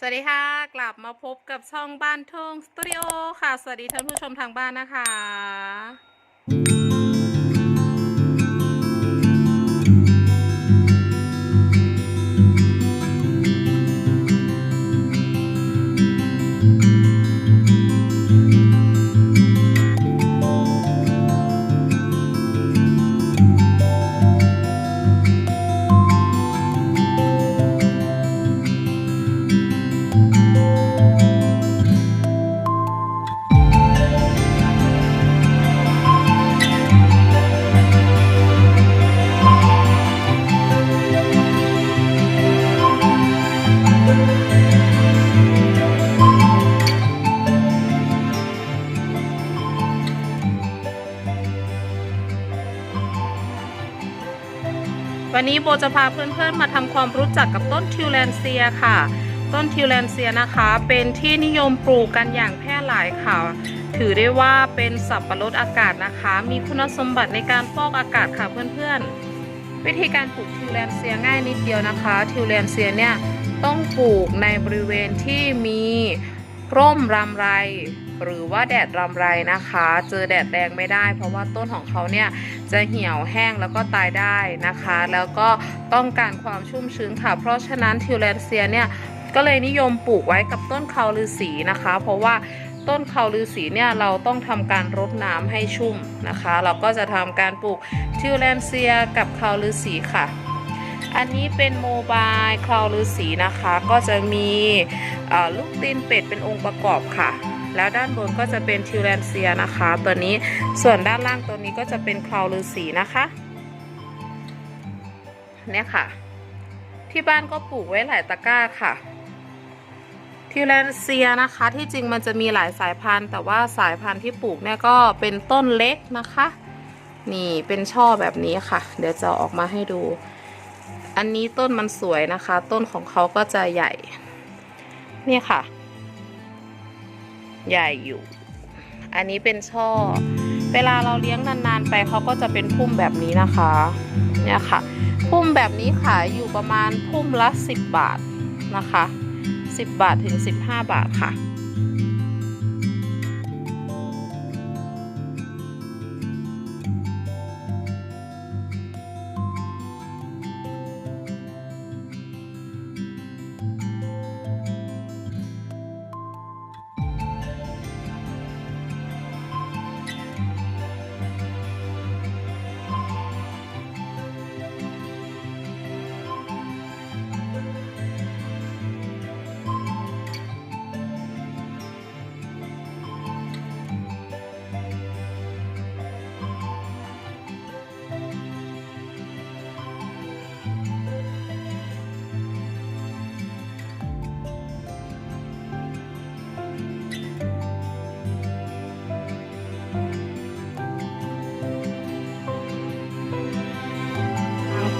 สวัสดีค่ะ กลับมาพบกับช่องบ้านทุ่งสตูดิโอค่ะ สวัสดีท่านผู้ชมทางบ้านนะคะ วันนี้โบจะพาเพื่อนๆมาทำความรู้จักกับต้นทิวแลนเซียค่ะ ต้นทิวแลนเซียนะคะ เป็นที่นิยมปลูกกันอย่างแพร่หลายค่ะ ถือได้ว่าเป็นสับปะรดอากาศนะคะ มีคุณสมบัติในการฟอกอากาศค่ะเพื่อนๆ วิธีการปลูกทิวแลนเซียง่ายนิดเดียวนะคะ ทิวแลนเซียเนี่ยต้องปลูกในบริเวณที่มีร่มรำไร หรือว่าแดดรำไรนะคะ เจอแดดแรงไม่ได้ เพราะว่าต้นของเขาเนี่ยจะเหี่ยวแห้งแล้วก็ตายได้นะคะ แล้วก็ต้องการความชุ่มชื้นค่ะ เพราะฉะนั้นทิวแลนเซียเนี่ยก็เลยนิยมปลูกไว้กับต้นคาลือสีนะคะ เพราะว่าต้นคาลือสีเนี่ยเราต้องทำการรดน้ำให้ชุ่มนะคะ เราก็จะทำการปลูกทิวแลนเซียกับคาลือสีค่ะ อันนี้เป็นโมบายคลาวลือสีนะคะ ก็จะมีลูกตีนเป็ดเป็นองค์ประกอบค่ะ แล้วด้านบนก็จะเป็นทิวแลนเซียนะคะ ตัวนี้ส่วนด้านล่างตัวนี้ก็จะเป็นคลาวลือสีนะคะเนี่ยค่ะ ที่บ้านก็ปลูกไว้หลายตะกร้าค่ะทิวแลนเซียนะคะที่จริงมันจะมีหลายสายพันธุ์ แต่ว่าสายพันธุ์ที่ปลูกเนี่ยก็เป็นต้นเล็กนะคะ นี่เป็นช่อแบบนี้ค่ะ เดี๋ยวจะอออกมาให้ดู อันนี้ต้นมันสวยนะคะ ต้นของเขาก็จะใหญ่ นี่ค่ะ ใหญ่อยู่ อันนี้เป็นช่อ เวลาเราเลี้ยงนานๆ ไปเขาก็จะเป็นพุ่มแบบนี้นะคะ เนี่ยค่ะ พุ่มแบบนี้ขายอยู่ประมาณพุ่มละ 10 บาทนะคะ 10 บาทถึง 15 บาทค่ะ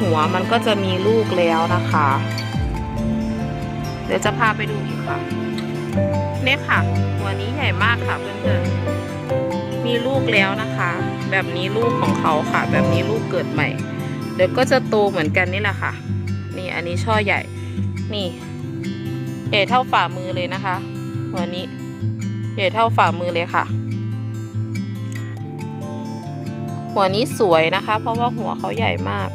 หัวมันก็จะมีลูกแล้วนะคะ เดี๋ยวจะพาไปดูอีกค่ะเนี่ยค่ะหัวนี้ใหญ่มากค่ะเพื่อนๆ มีลูกแล้วนะคะ แบบนี้ลูกของเขาค่ะ แบบนี้ลูกเกิดใหม่ เดี๋ยวก็จะโตเหมือนกันนี่แหละค่ะ นี่อันนี้ช่อใหญ่ นี่ใหญ่เท่าฝ่ามือเลยนะคะ หัวนี้ใหญ่เท่าฝ่ามือเลยค่ะ หัวนี้สวยนะคะ เพราะว่าหัวเขาใหญ่มาก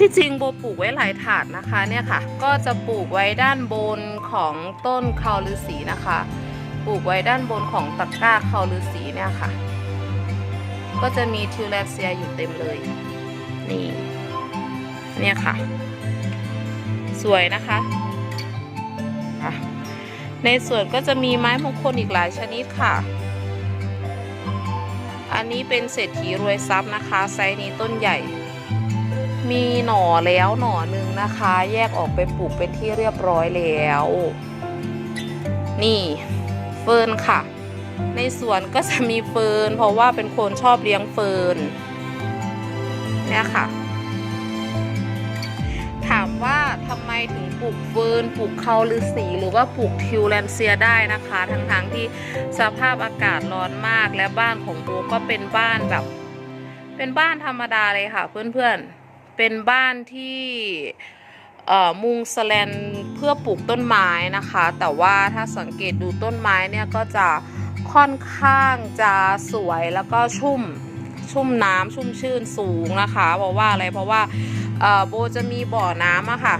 ที่จริงโบปลูกไว้หลายถาดนะคะเนี่ยค่ะ ก็จะปลูกไว้ด้านบนของต้นคาวฤาษีนะคะ ปลูกไว้ด้านบนของตะกร้าคาวฤาษีเนี่ยค่ะ ก็จะมีทิวแลเซียอยู่เต็มเลย นี่ เนี่ยค่ะ สวยนะคะอะในส่วนก็จะมีไม้มงคลอีกหลายชนิดค่ะ อันนี้เป็นเศรษฐีรวยทรัพย์นะคะ ไซส์นี้ต้นใหญ่ มีหน่อแล้วหน่อหนึ่งนะคะ แยกออกไปปลูกเป็นที่เรียบร้อยแล้ว นี่เฟิร์นค่ะ ในสวนก็จะมีเฟิร์นเพราะว่าเป็นคนชอบเลี้ยงเฟิร์นเนี่ยค่ะ ถามว่าทำไมถึงปลูกเฟิร์นปลูกเขาหรือสีหรือว่าปลูกทิวแลนเซียได้นะคะ ทั้งๆทที่สภาพอากาศร้อนมากและบ้านของโบก็เป็นบ้านแบบ เป็นบ้านธรรมดาเลยค่ะเพื่อนๆ เป็นบ้านที่มุงสแลนเพื่อปลูกต้นไม้นะคะ แต่ว่าถ้าสังเกตดูต้นไม้เนี่ยก็จะค่อนข้างจะสวยแล้วก็ชุ่มชุ่มน้ำชุ่มชื่นสูงนะคะ เพราะว่าอะไรเพราะว่าโบจะมีบ่อน้ำอะค่ะ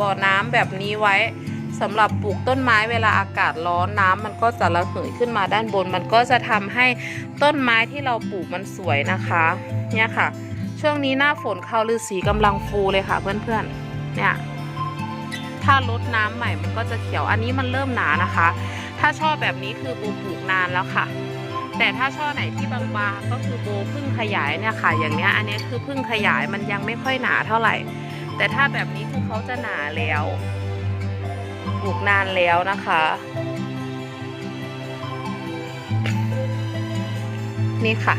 บ่อน้ำแบบนี้ไว้สำหรับปลูกต้นไม้เวลาอากาศร้อนน้ำมันก็จะระเหยขึ้นมาด้านบน มันก็จะทำให้ต้นไม้ที่เราปลูกมันสวยนะคะ เนี่ยค่ะ ช่วงนี้หน้าฝนข้าวฤาษีกำลังฟูเลยค่ะเพื่อนๆ เนี่ย ถ้าลดน้ำใหม่มันก็จะเขียว อันนี้มันเริ่มหนานะคะ ถ้าช่อแบบนี้คือโบปลูกนานแล้วค่ะ แต่ถ้าช่อไหนที่บางๆก็คือโบพิ่งขยายเนี่ยค่ะ อย่างเนี้ย อันนี้คือพิ่งขยายมันยังไม่ค่อยหนาเท่าไหร่ แต่ถ้าแบบนี้คือเขาจะหนาแล้ว ปลูกนานแล้วนะคะนี่ค่ะ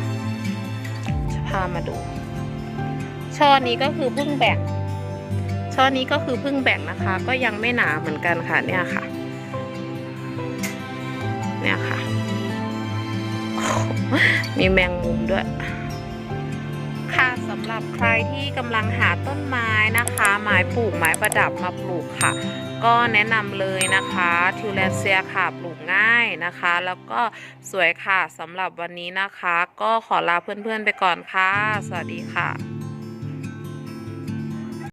จะพามาดู ช่อนี้ก็คือเพิ่งแบ่งช่อนี้ก็คือเพิ่งแบ่งนะคะ ก็ยังไม่หนาเหมือนกันค่ะเนี่ยค่ะ เนี่ยค่ะ มีแมงมุมด้วย ค่ะสำหรับใครที่กำลังหาต้นไม้นะคะไม้ปลูกไม้ประดับมาปลูกค่ะก็แนะนำเลยนะคะทิวแลนเซียค่ะปลูกง่ายนะคะ แล้วก็สวยค่ะสำหรับวันนี้นะคะ ก็ขอลาเพื่อนๆไปก่อนค่ะ สวัสดีค่ะ